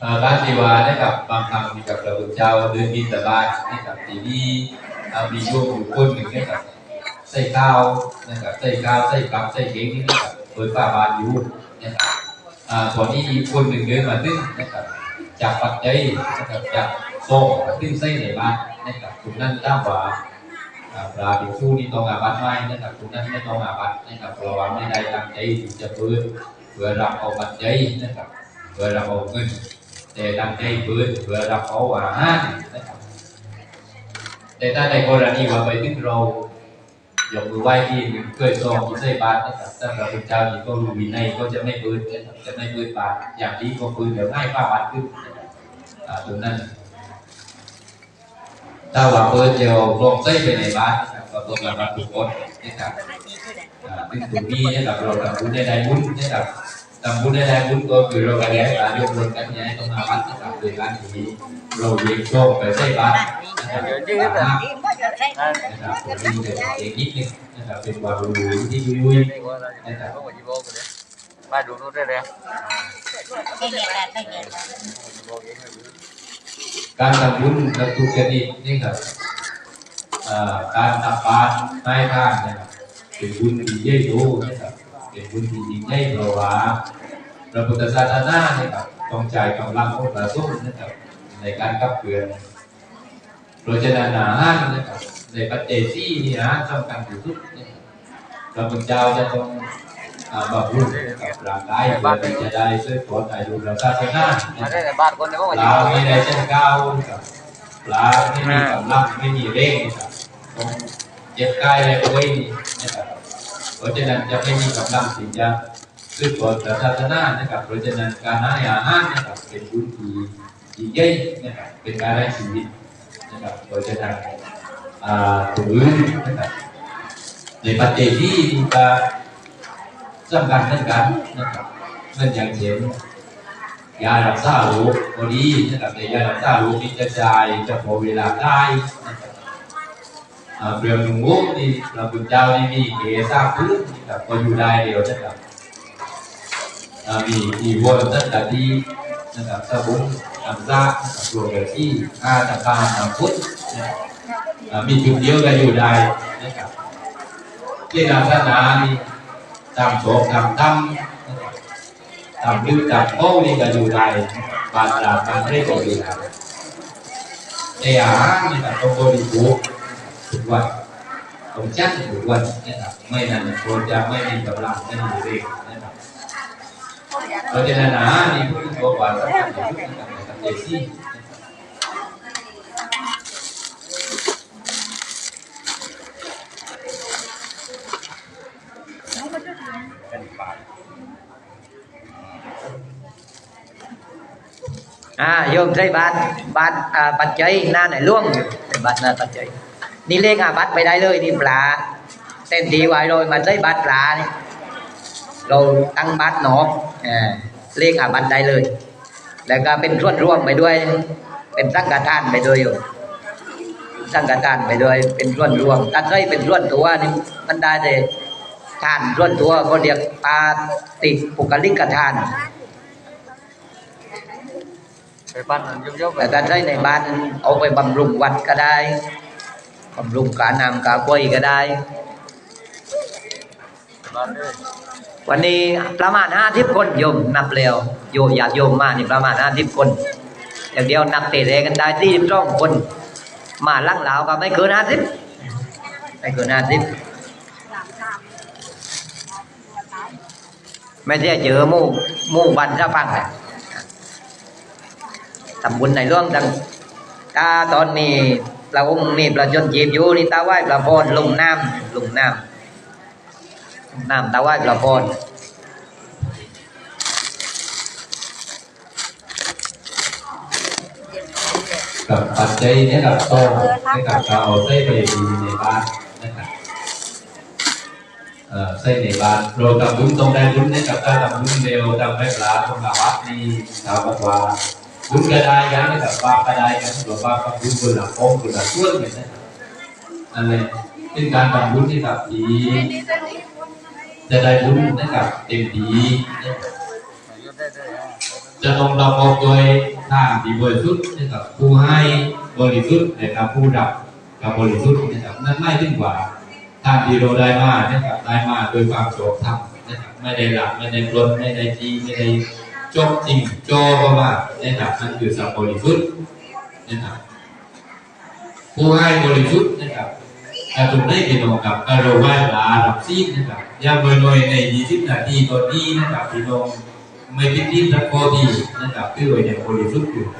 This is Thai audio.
เอ่อการที่ว่านะครับบางครั้งมีกับพระพุทธเจ้าเดินบินตบาตนะครับทีนี้มีโยมอยู่คนหนึ่งนะครับใส่ข้าวนะครับใส่ข้าวใส่กับใส่เค้กนี่นะครับเปิดฝาบานอยู่นะครับอ่าส่วนนี้อีกคนหนึ่งเดินมาตึ้งนะครับจากปัจจัยนะครับจากโซ่ตึ้งใส่ในบ้านนะครับตรงนั้นตามว่าอ่าปลาเป็นชู้นี่ต้องอาบัตไหมนะครับตรงนั้นไม่ต้องอาบัตนะครับเพราะว่าไม่ได้ตั้งใจจะเปิดเพื่อรับเอาปัจจัยนะครับเพื่อรับเอาเงิน แต่ตั้งใจเปิดเพื่อรับเอาอาหารนะครับ แต่ถ้าในกรณีว่าไปถึงเรายกมือไหว้ที่เคยซองที่ใส่บาตรนะครับถ้าพระพุทธเจ้านี่ก็รู้วินัยก็จะไม่เปิดนะครับจะไม่เปิดบาตรอย่างนี้ก็เปิดเดี๋ยวง่ายป้าบัตรขึ้นตรงนั้นถ้าว่าเปิดเดียวลงใส่ไปในบานนะครับก็ตัวกันรับทุกคนนะครับอ่าเป็นตัวนี้นะครับเราทำบุญได้ได้บุญนะครับ ทำบุญได้ได้บุญก็คือเรากระแดกการยกรถกันย้ายต้องมาวัดนะครับโดยการที่เราเลี้ยงโชคไปใส่บ้านนะครับนะครับนะครับตัวนี้เป็นเองนิดนึงนะครับเป็นความรู้ที่ยุ่ยนี่ก็อะไรนะครับก็จีโบกันเลยมาดูนู่นได้เลยๆการทำบุญกับทุกชนิดนี่ครับอ่าการตักบาตรให้ทานนะครับเป็นบุญที่ใหญ่โตนะครับเป็นบุญที่ยิ่งใหญ่เพราะว่า พระพุทธศาสนาเนี่ยครับต้องจ่ายกำลังของพระสงฆ์นะครับในการขับเคลื่อนโดยฉะนั้นาห้ารนะครับในปัจเจศีนี่อาหารสำคัญที่สุดนะครับพระพุทธเจ้าจะต้องบำรุงกับร่างกายเพื่อที่จะได้ช่วยผลอายุเราศาสนามานะคได้รับในบ้าไม่ได้เช่นเก้าครับปลาไม่มีกำลังไม่มีเร่งครับต้องเจ็บกายและป่วยนะครับเพราะฉะนั้นจะไม่มีกำลังที่งจะ ซื้อผลศาสนานะครับเพราะฉะนั้นการให้อาหารนะครับเป็นบุญที่ยิ่งใหญ่นะครับเป็นการให้ชีวิตนะครับเพราะฉะนั้นอ่าตัวอื่นนะครับในปัจเจกที่จะสำคัญเหมือนกันนะครับเช่นอย่างเช่นยารักษาโรคพอดีนะครับในยารักษาโรคนี้จะจ่ายเฉพาะเวลาได้นะครับเปลือกหนูที่พระพุทธเจ้านี่มีเกสร้างพื้นนะครับก็อยู่ได้เดียวนะครับ อ่ามีอีวอนตั้งแต่ที่นะครับสบุนอัมซานะครับรวมกันที่อาตาคาตามพุทธนะครับอ่ามีจุดเดียวก็อยู่ได้นะครับที่ศาสนานี่ตามโศกตามตั้มตามยืดตามโอ้นี่ก็อยู่ได้บาตราบางเรื่องก็อยู่ได้แต่อาหารนี่ครับต้องบริโภคทุกวันต้องจัดทุกวันนะครับไม่นั้นคนจะไม่มีกำลังไม่มีแรงนะครับ เพราะฉะนั้นอาหารนี่คือตัวความสำคัญที่สุดนะครับในการเจซี่อ่าโยมใช้บัตรบัตรอ่าปัจจัยหน้าไหนล่วงอยู่ใช้บัตรหน้าปัจจัยนี่เลขอาบัตรไปได้เลยนี่ปลาเต็มทีไว้เลยมันใช้บัตรปลานี่เราตั้งบัตรหนออ่าเลขอาบัตรได้เลย แล้วก็เป็นส่วนร่วมไปด้วย เป็นสังฆทานไปด้วยอยู่สังฆทานไปด้วยเป็นส่วนรวมถ้าใช้เป็นส่วนตัวนี่มันได้แต่ทานส่วนตัวก็เรียกปาติปุกลิกทานไปปั้นยุบยุบแต่ถ้าใช้ในบ้านเอาไปบำรุงวัดก็ได้บำรุงกาน้ำกากล้วยก็ได้บ้านเลย วันนี้ประมาณห้าสิบคนโยมนับแล้วโยอยากโยมมานี่ประมาณห้าสิบคน อย่างเดียวนับเตะเกันได้ที่สองคน มาลังเหลาวก็ไม่เกินห้าสิบไม่เกินห้าสิบไม่ได้เจอมู่มู่บันจะฟังอะทำบุญในเรื่องดังตาตอนนี้พระองค์นี่ประจนจีบอยู่นี่ตาไหว้พระพรลงน้ำลงน้ำ น้ำตาไหว้พระพรกับปัจจัยเนี่ยกับโต้นะครับเราเอาใส่ไปดีในบ้านนะครับเอ่อใส่ในบ้านเราทำบุญตรงได้บุญนะครับถ้าทำบุญเร็วทำให้ปลาตรงกัวัดนี่ชาวบอกว่าบุญก็ได้กันนะครับบาปก็ได้กันหรือบาปกับบุญบุญหลักองบุญหลักส่วนกันนะครับอันนี้เป็นการทำบุญที่แบบดี จะได้บุญนะครับเต็มที่นะครับยุบได้เลยจะต้องรับมอบโดยทางที่บริสุทธิ์นะครับผู้ให้บริสุทธิ์นะครับผู้รับกับบริสุทธิ์นะครับนั่นไม่ถึงกว่าทางที่เราได้มานะครับได้มาโดยความโฉบธรรมนะครับไม่ได้หลักไม่ได้ปล้นไม่ได้ตีไม่ได้จบจริงโจก็ว่านะครับนั่นคือสัมบริสุทธิ์นะครับผู้ให้บริสุทธิ์นะครับ อาจุดได้เกี่ยวกับอารไหว้ลาดับซีนนะครับอย่างน้อยๆใน20นาทีตอนนี้นะครับพี่น้องไม่พิจิตรโคดีนะครับคือไว้ในบริสุทธิ์อยู่